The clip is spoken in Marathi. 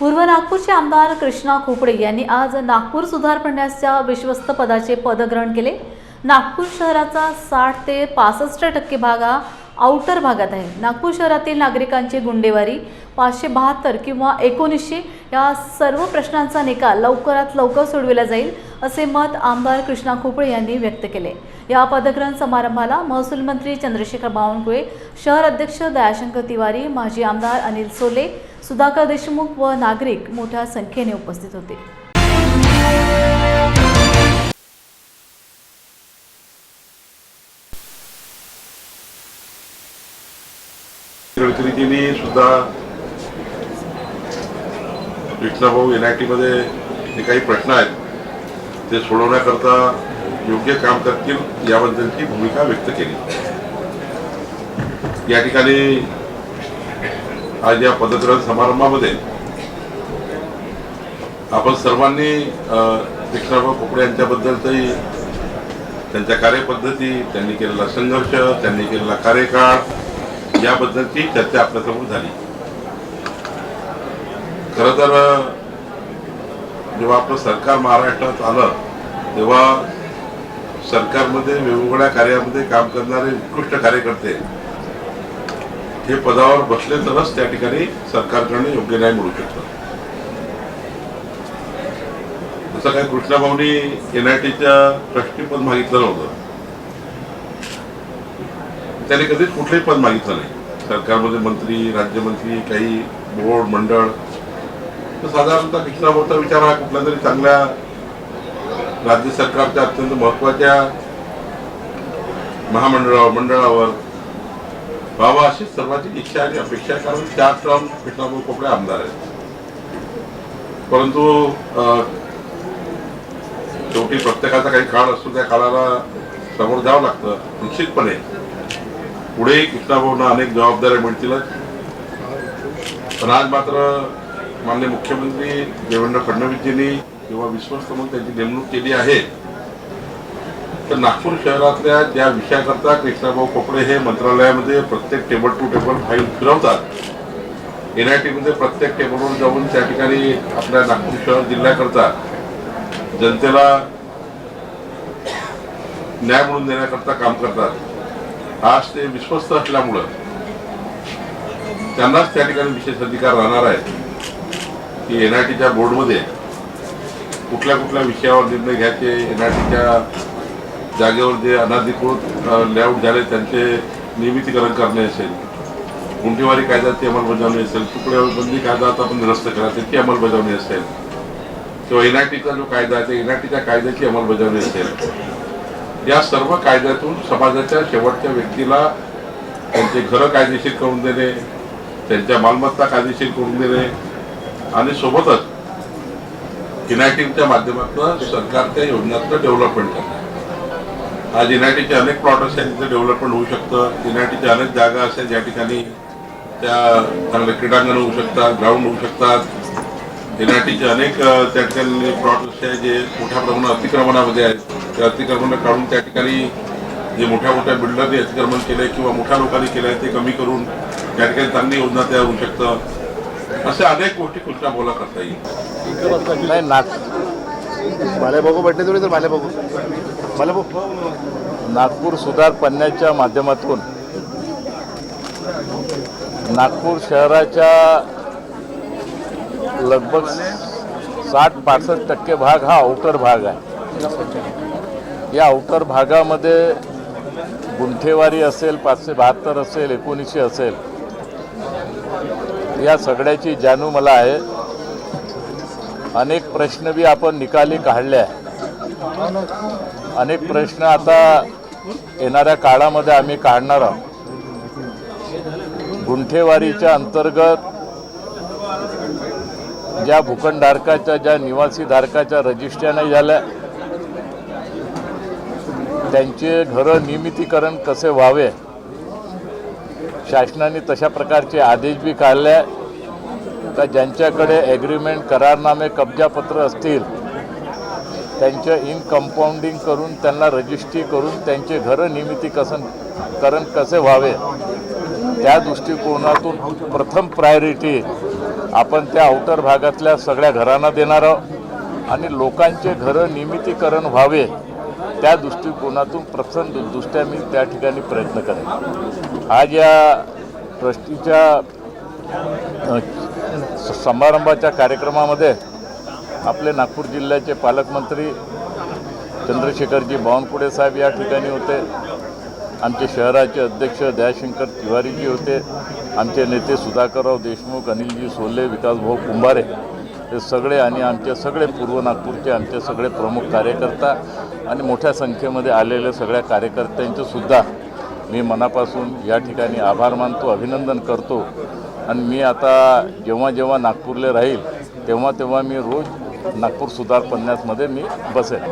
पूर्व नागपूरचे आमदार कृष्णा खोपडे यांनी आज नागपूर सुधार प्रन्यासच्या विश्वस्त पदाचे पदग्रहण केले. नागपूर शहराचा साठ ते पासष्ट टक्के भाग हा आउटर भागात आहे. नागपूर शहरातील नागरिकांची गुंडेवारी पाचशे बहात्तर किंवा एकोणीसशे या सर्व प्रश्नांचा निकाल लवकरात लवकर सोडविला जाईल असे मत आमदार कृष्णा खोपळे यांनी व्यक्त केले. या पदग्रहण समारंभाला महसूल मंत्री चंद्रशेखर बावनकुळे शहर अध्यक्ष दयाशंकर तिवारी माजी आमदार अनिल सोले सुधाकर देशमुख व नागरिक मोठ्या संख्येने उपस्थित होते. प्रतिनिधींनी सुद्धा कृष्णाभाऊ एन आय टीमध्ये जे काही प्रश्न आहेत ते सोडवण्याकरता योग्य काम करतील याबद्दलची भूमिका व्यक्त केली. या ठिकाणी आज या पदग्रहण समारंभामध्ये आपण सर्वांनी अ, कृष्णाभाऊ खोपडे यांच्याबद्दलचंही त्यांच्या कार्यपद्धती त्यांनी केलेला संघर्ष त्यांनी केलेला कार्यकाळ म्हणजे याबद्दलची चर्चा आपल्यासमोर झाली. खरं तर जेव्हा आपलं सरकार महाराष्ट्रात आलं तेव्हा सरकारमध्ये वेगवेगळ्या कार्यामध्ये काम करणारे उत्कृष्ट कार्यकर्ते हे पदावर बसले तरच त्या ठिकाणी सरकारकडनं योग्य न्याय मिळू शकतो. असं काही कृष्णाभाऊनी एन आय टीच्या ट्रस्टीपद मागितलं नव्हतं. त्याने कधीच कुठलंही पद मागितलं नाही. सरकारमध्ये मंत्री राज्यमंत्री काही बोर्ड मंडळ. तर साधारणतः कृष्णाभाऊचा विचार हा कुठल्या तरी चांगल्या राज्य सरकारच्या अत्यंत महत्त्वाच्या महामंडळावर मंडळावर. व्हावा अशी सर्वांची इच्छा आणि अपेक्षा कारण चार टर्म कृष्णाभाऊ कोपडे आमदार आहेत. परंतु अं, शेवटी प्रत्येकाचा काही काळ असतो त्या काळाला समोर जावं लागतं निश्चितपणे. पुढे कृष्णाभाऊंना अनेक जबाबदाऱ्या मिळतीलच. पण आज मात्र माननीय मुख्यमंत्री देवेंद्र फडणवीसजींनी किंवा विश्वस्त म्हणून त्यांची नेमणूक केली आहे. तर नागपूर शहरातल्या ज्या विषयाकरता कृष्णाभाऊ कोपडे हे मंत्रालयामध्ये प्रत्येक टेबल टू टेबल फाईल फिरवतात एन आय टीमध्ये प्रत्येक टेबलवर जाऊन त्या ठिकाणी आपल्या नागपूर शहर जिल्ह्याकरता जनतेला न्याय म्हणून देण्याकरता काम करतात. आज ते विश्वस्त असल्यामुळं त्यांनाच त्या ठिकाणी विशेष अधिकार राहणार आहेत की एन आय टीच्या बोर्डमध्ये कुठल्या कुठल्या विषयावर निर्णय घ्यायचे एन आय टीच्या जागेवर जे अनाधिकृत लेआउट झाले त्यांचे नियमितीकरण करणे असेल गुंठेवारी कायद्याची अंमलबजावणी असेल तुकड्याबंदी कायदा आता आपण निरस्त करा त्याची अंमलबजावणी असेल किंवा एन आय टीचा जो कायदा आहे त्या एन आय टीच्या कायद्याची अंमलबजावणी असेल या सर्व कायद्यातून समाजाच्या शेवटच्या व्यक्तीला त्यांचे घरं कायदेशीर करून देणे त्यांच्या मालमत्ता कायदेशीर करून देणे आणि सोबतच युनायटेडच्या माध्यमातून सरकारच्या योजनातलं डेव्हलपमेंट करणे. आज युनायटेडचे अनेक प्लॉट असेल तिथे डेव्हलपमेंट होऊ शकतं. युनायटेडच्या अनेक जागा असेल ज्या ठिकाणी त्या चांगले क्रीडांगण होऊ शकतात ग्राउंड होऊ शकतात. युनायटेडचे अनेक त्या ठिकाणी म्हणजे प्लॉट असे आहेत जे मोठ्या प्रमाणात अतिक्रमणामध्ये आहेत. ते अतिक्रमण काढून त्या ठिकाणी जे मोठ्या मोठ्या बिल्डरने अतिक्रमण केलंय किंवा मोठ्या लोकांनी केलंय ते कमी करून त्या ठिकाणी चांगली योजना तयार होऊ शकतं. अशा अनेक गोष्टी कृष्णा बोला करता येईल. नाही नाग मला बघू भेटले तुम्ही तर मला बघू. मला बघू. नागपूर सुधार पन्न्याच्या माध्यमातून नागपूर शहराच्या लगभग साठ पासष्ट टक्के भाग हा आउटर भाग आहे. या आउटर भागामध्ये गुंठेवारी असेल पाचशे बहात्तर असेल एकोणीसशे असेल या सगळ्याची जाणू मला आहे. अनेक प्रश्न बी आपण निकाली काढले आहे अनेक प्रश्न आता येणाऱ्या काळामध्ये आम्ही काढणार आहोत. गुंठेवारीच्या अंतर्गत ज्या भूखंडधारकाच्या ज्या निवासी धारकाच्या रजिस्ट्र्या नाही झाल्या त्यांचे घरं नियमितीकरण कसे व्हावे? शासनाने तशा प्रकारचे आदेश बी काढले का ज्यांच्याकडे ॲग्रीमेंट करारनामे कब्जापत्र असतील त्यांच्या इन कंपाऊंडिंग करून त्यांना रजिस्ट्री करून त्यांचे घरं नियमितीकसन करण कसे व्हावे? त्या दृष्टिकोनातून प्रथम प्रायोरिटी आपण त्या आउटर भागातल्या सगळ्या घरांना देणार आहोत. आणि लोकांचे घरं नियमितीकरण व्हावे त्या दृष्टिकोनातून प्रसन्न दृष्ट्या मी त्या ठिकाणी प्रयत्न करेन. आज या ट्रस्टीच्या स- समारंभाच्या कार्यक्रमामध्ये आपले नागपूर जिल्ह्याचे पालकमंत्री चंद्रशेखरजी बावनकुळे साहेब या ठिकाणी होते. आमचे शहराचे अध्यक्ष दयाशंकर तिवारीजी होते आमचे नेते सुधाकरराव देशमुख अनिलजी सोले विकासभाऊ कुंभारे हे सगळे आणि आमचे सगळे पूर्व नागपूरचे आमचे सगळे प्रमुख कार्यकर्ता आणि मोठ्या संख्येमध्ये आलेल्या सगळ्या कार्यकर्त्यांचेसुद्धा मी मनापासून या ठिकाणी आभार मानतो अभिनंदन करतो. आणि मी आता जेव्हा जेव्हा नागपूरला राहील तेव्हा तेव्हा मी रोज नागपूर सुधार पन्नासमध्ये मी बसेन